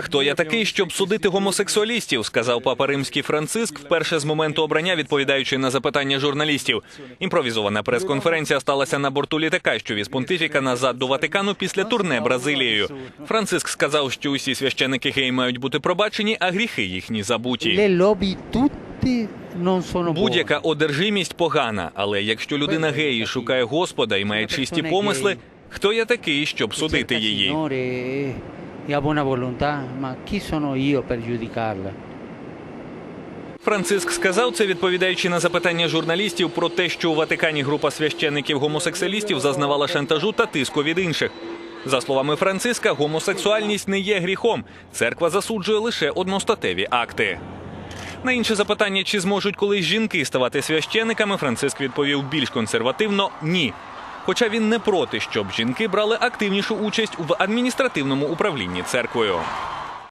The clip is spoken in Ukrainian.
Хто я такий, щоб судити гомосексуалістів? сказав папа римський Франциск вперше з моменту обрання, відповідаючи на запитання журналістів. Імпровізована прес-конференція сталася на борту літака, що віз понтифіка назад до Ватикану після турне Бразилією. Франциск сказав, що усі священики геї мають бути пробачені, а гріхи їхні забуті. Будь-яка одержимість погана, але якщо людина геї шукає Господа і має чисті помисли, хто я такий, щоб судити її? E-? Франциск сказав це, відповідаючи на запитання журналістів про те, що у Ватикані група священиків гомосексуалістів зазнавала шантажу та тиску від інших. За словами Франциска, гомосексуальність не є гріхом. Церква засуджує лише одностатеві акти. На інше запитання, чи зможуть колись жінки ставати священиками, Франциск відповів більш консервативно ні. Хоча він не проти, щоб жінки брали активнішу участь в адміністративному управлінні церквою.